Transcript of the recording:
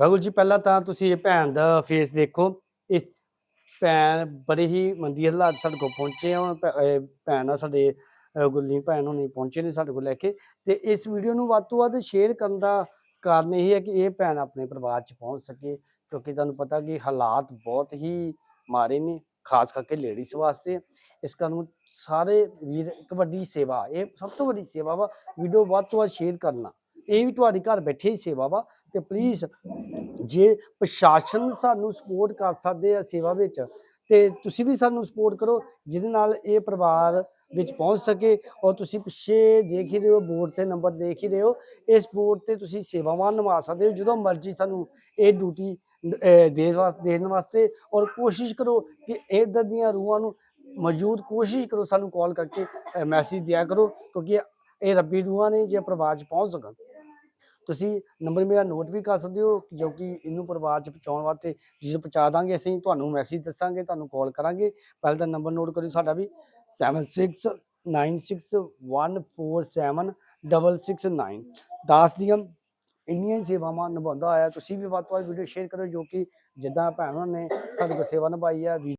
ਰਾਹੁਲ ਜੀ, ਪਹਿਲਾਂ ਤਾਂ ਤੁਸੀਂ ਇਹ ਭੈਣ ਦਾ ਫੇਸ ਦੇਖੋ। ਇਸ ਭੈਣ ਬੜੇ ਹੀ ਮੰਦੀ ਹਾਲਾਤ ਸਾਡੇ ਕੋਲ ਪਹੁੰਚੇ ਆ। ਭੈਣ ਆ ਸਾਡੇ ਗੁੱਲੀ ਗੁਰਲੀਨ ਭੈਣ ਹੁਣੀ ਪਹੁੰਚੇ ਨੇ ਸਾਡੇ ਕੋਲ ਲੈ ਕੇ। ਤੇ ਇਸ ਵੀਡੀਓ ਨੂੰ ਵੱਧ ਤੋਂ ਵੱਧ ਸ਼ੇਅਰ ਕਰਨ ਦਾ ਕਾਰਨ ਇਹ ਹੈ ਕਿ ਇਹ ਭੈਣ ਆਪਣੇ ਪਰਿਵਾਰ 'ਚ ਪਹੁੰਚ ਸਕੇ, ਕਿਉਂਕਿ ਤੁਹਾਨੂੰ ਪਤਾ ਕਿ ਹਾਲਾਤ ਬਹੁਤ ਹੀ ਮਾੜੇ ਨੇ, ਖਾਸ ਕਰਕੇ ਲੇਡੀਜ਼ ਵਾਸਤੇ। ਇਸ ਕਾਰਨ ਸਾਰੇ ਵੀਰ ਇੱਕ ਵੱਡੀ ਸੇਵਾ, ਇਹ ਸਭ ਤੋਂ ਵੱਡੀ ਸੇਵਾ ਵਾ ਵੀਡੀਓ ਵੱਧ ਤੋਂ ਵੱਧ ਸ਼ੇਅਰ ਕਰਨਾ। ਇਹ ਵੀ ਤੁਹਾਡੇ ਘਰ ਬੈਠੇ ਹੀ ਸੇਵਾ ਵਾ, ਤੇ ਪਲੀਜ਼ ਜੇ ਪ੍ਰਸ਼ਾਸਨ ਸਾਨੂੰ ਸਪੋਰਟ ਕਰ ਸਕਦੇ ਆ ਸੇਵਾ ਵਿੱਚ, ਤੇ ਤੁਸੀਂ ਵੀ ਸਾਨੂੰ ਸਪੋਰਟ ਕਰੋ, ਜਿਹਦੇ ਨਾਲ ਇਹ ਪਰਿਵਾਰ ਵਿੱਚ ਪਹੁੰਚ ਸਕੇ ਔਰ ਤੁਸੀਂ ਪਿੱਛੇ ਦੇਖ ਹੀ ਰਹੇ ਹੋ ਬੋਰਡ ਤੇ ਨੰਬਰ ਦੇਖ ਹੀ ਰਹੇ ਹੋ, ਇਸ ਬੋਰਡ ਤੇ ਤੁਸੀਂ ਸੇਵਾਵਾਂ ਨਿਭਾ ਸਕਦੇ ਹੋ, ਜਦੋਂ ਮਰਜ਼ੀ ਸਾਨੂੰ ਇਹ ਡਿਊਟੀ ਦੇਣ ਵਾਸਤੇ ਦੇਣ ਵਾਸਤੇ ਔਰ ਕੋਸ਼ਿਸ਼ ਕਰੋ ਕਿ ਇੱਧਰ ਦੀਆਂ ਰੂਹਾਂ ਨੂੰ ਮੌਜੂਦ ਕੋਸ਼ਿਸ਼ ਕਰੋ ਸਾਨੂੰ ਕਾਲ ਕਰਕੇ ਮੈਸੇਜ ਦਿਆ ਕਰੋ, ਕਿਉਂਕਿ ਇਹ ਰੱਬੀ ਰੂਹਾਂ ਨੇ ਜੇ ਪਰਿਵਾਰ 'ਚ ਪਹੁੰਚ ਸਕਣ। ਤੁਸੀਂ ਨੰਬਰ ਮੇਰਾ ਨੋਟ ਵੀ ਕਰ ਸਕਦੇ ਹੋ ਜੋ ਕਿ ਇਹਨੂੰ ਪਰਿਵਾਰ 'ਚ ਪਹੁੰਚਾਉਣ ਵਾਸਤੇ ਜਦੋਂ ਪਹੁੰਚਾ ਦਾਂਗੇ, ਅਸੀਂ ਤੁਹਾਨੂੰ ਮੈਸੇਜ ਦੱਸਾਂਗੇ, ਤੁਹਾਨੂੰ ਕਾਲ ਕਰਾਂਗੇ। ਪਹਿਲਾਂ ਤਾਂ ਨੰਬਰ ਨੋਟ ਕਰਿਓ ਸਾਡਾ ਵੀ 7696147669 ਦਾਸ ਦੀਆਂ ਇੰਨੀਆਂ ਹੀ ਸੇਵਾਵਾਂ ਨਿਭਾਉਂਦਾ ਆਇਆ। ਤੁਸੀਂ ਵੀ ਵੱਧ ਤੋਂ ਵੱਧ ਵੀਡੀਓ ਸ਼ੇਅਰ ਕਰੋ ਜੋ ਕਿ ਜਿੱਦਾਂ ਭੈਣ ਉਹਨਾਂ ਨੇ ਸਾਡੇ ਕੋਲ ਸੇਵਾ ਨਿਭਾਈ ਹੈ ਵੀ